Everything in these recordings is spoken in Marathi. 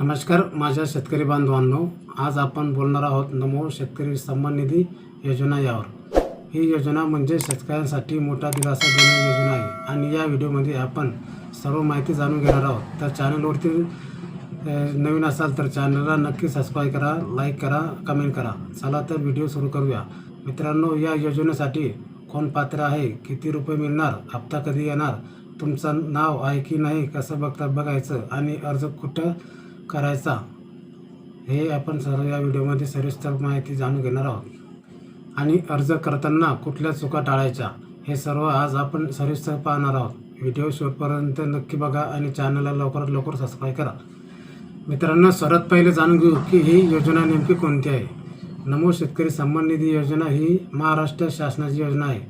नमस्कार माझ्या शेतकरी बांधवांनो. आज आपण बोलणार आहोत नमो शेतकरी सन्मान निधी योजना यावर. ही योजना म्हणजे शेतकऱ्यांसाठी मोठा दिलासा देणारी योजना आहे आणि या व्हिडिओमध्ये आपण सर्व माहिती जाणून घेणार आहोत. तर चॅनलवरती नवीन असाल तर चॅनलला नक्की सबस्क्राईब करा लाईक करा कमेंट करा. चला तर व्हिडिओ सुरू करूया. मित्रांनो या योजनेसाठी कोण पात्र आहे किती रुपये मिळणार हप्ता कधी येणार तुमचं नाव आहे की नाही कसं बघता बघायचं आणि अर्ज कुठं करायचा हे आपण सर्व या व्हिडिओमध्ये सविस्तर माहिती जाणून घेणार आहोत. आणि अर्ज करताना कुठल्या चुका टाळायच्या हे सर्व आज आपण सविस्तर पाहणार आहोत. व्हिडिओ शेवटपर्यंत नक्की बघा आणि चॅनलला लवकरात लवकर सबस्क्राईब करा. मित्रांनो सर्वात पहिले जाणून घेऊ की ही योजना नेमकी कोणती आहे? नमो शेतकरी सन्मान निधी योजना ही महाराष्ट्र शासनाची योजना आहे.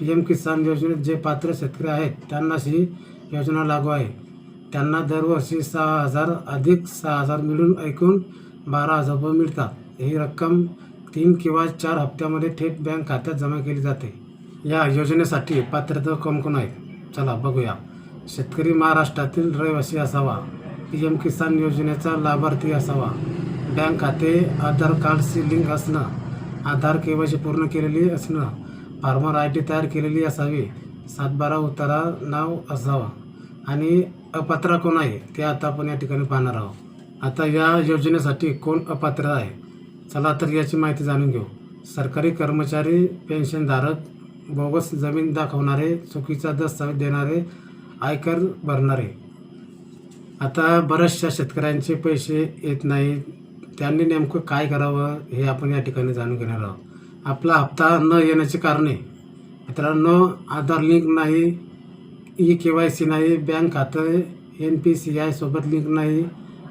पी एम किसान योजनेत जे पात्र शेतकरी आहेत त्यांनाच ही योजना लागू आहे. त्यांना दरवर्षी सहा हजार अधिक सहा हजार मिळून एकूण बारा हजार रुपये मिळतात. ही रक्कम तीन किंवा चार हप्त्यामध्ये थेट बँक खात्यात जमा केली जाते. या योजनेसाठी पात्रता कोण कोण आहेत? चला बघूया. शेतकरी महाराष्ट्रातील रहिवासी असावा. पी एम किसान योजनेचा लाभार्थी असावा. बँक खाते आधार कार्डशी लिंक असणं आधार के वाय सी पूर्ण केलेली असणं फार्मर आय डी तयार केलेली असावी सातबारा उतारा नाव असावा आणि अपात्र कोण आहे ते आता आपण या ठिकाणी पाहणार आहोत. आता या योजनेसाठी कोण अपात्र आहे चला तर याची माहिती जाणून घेऊ. सरकारी कर्मचारी पेन्शनधारक बोगस जमीन दाखवणारे चुकीचा दस्तावेज देणारे आयकर भरणारे. आता बऱ्याचशा शेतकऱ्यांचे पैसे येत नाही त्यांनी नेमकं काय करावं हे आपण या ठिकाणी जाणून घेणार आहोत. आपला हप्ता न येण्याची कारणे. मित्रांनो आधार लिंक नाही ई के वाय सी नाही बँक खातं एन पी सी आय सोबत लिंक नाही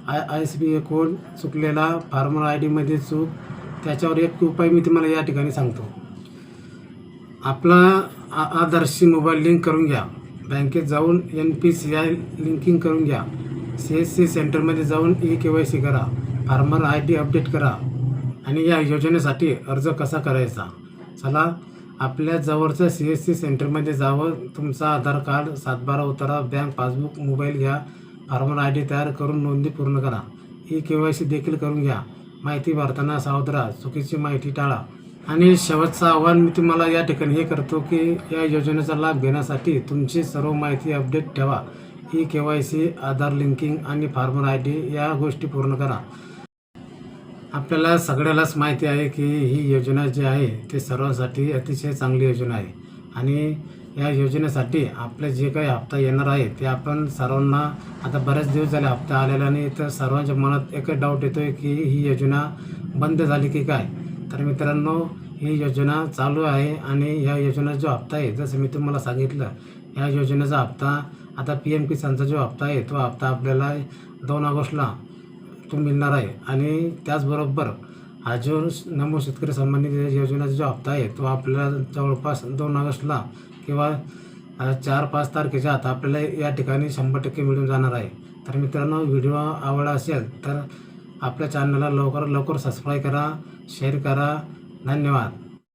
I I S B A code चुकलेला farmer I डीमध्ये चूक त्याच्यावर एक उपाय मी तुम्हाला या ठिकाणी सांगतो. आपला आ आधारशी मोबाईल लिंक करून घ्या. बँकेत जाऊन N P C I linking करून घ्या. सी एस सी सेंटरमध्ये जाऊन ई के वाय सी करा. फार्मर आय डी अपडेट करा. आणि या योजनेसाठी अर्ज कसा करायचा? चला आपल्या जवळच्या सी एस सी सेंटरमध्ये जावं. तुमचा आधार कार्ड सातबारा उतारा बँक पासबुक मोबाईल घ्या. फार्मर आय डी तयार करून नोंदणी पूर्ण करा. ई के वाय सी देखील करून घ्या. माहिती भरताना सावध राहा चुकीची माहिती टाळा. आणि शेवटचं आव्हान मी तुम्हाला या ठिकाणी हे करतो की या योजनेचा लाभ घेण्यासाठी तुमची सर्व माहिती अपडेट ठेवा. E K Y C Aadhaar linking आणि फार्मर आय डी या गोष्टी पूर्ण करा. आपल्याला सगळ्यालाच माहिती आहे की ही योजना जी आहे ती सर्वांसाठी अतिशय चांगली योजना आहे. आणि या योजनेसाठी आपले जे काही हप्ता येणार आहे ते आपण सर्वांना आता बरेच दिवस झाले हप्ता आलेला नाही तर सर्वांच्या मनात एकच डाऊट येतो आहे की ही योजना बंद झाली की काय? तर मित्रांनो ही योजना चालू आहे आणि या योजनेचा जो हप्ता आहे जसं मी तुम्हाला सांगितलं या योजनेचा हप्ता आता पी एम किसानचा जो हप्ता आहे तो हप्ता आपल्याला दोन ऑगस्टला तो मिळणार आहे. आणि त्याचबरोबर हा जो नमो शेतकरी सन्मान निधी योजनेचा जो हप्ता आहे तो आपल्याला जवळपास दोन ऑगस्टला किंवा चार पाच तारखेच्या आत आपल्याला या ठिकाणी शंभर टक्के मिळून जाणार आहे. तर मित्रांनो व्हिडिओ आवडला असेल तर आपल्या चॅनलला लवकरात लवकर सबस्क्राईब करा शेअर करा. धन्यवाद.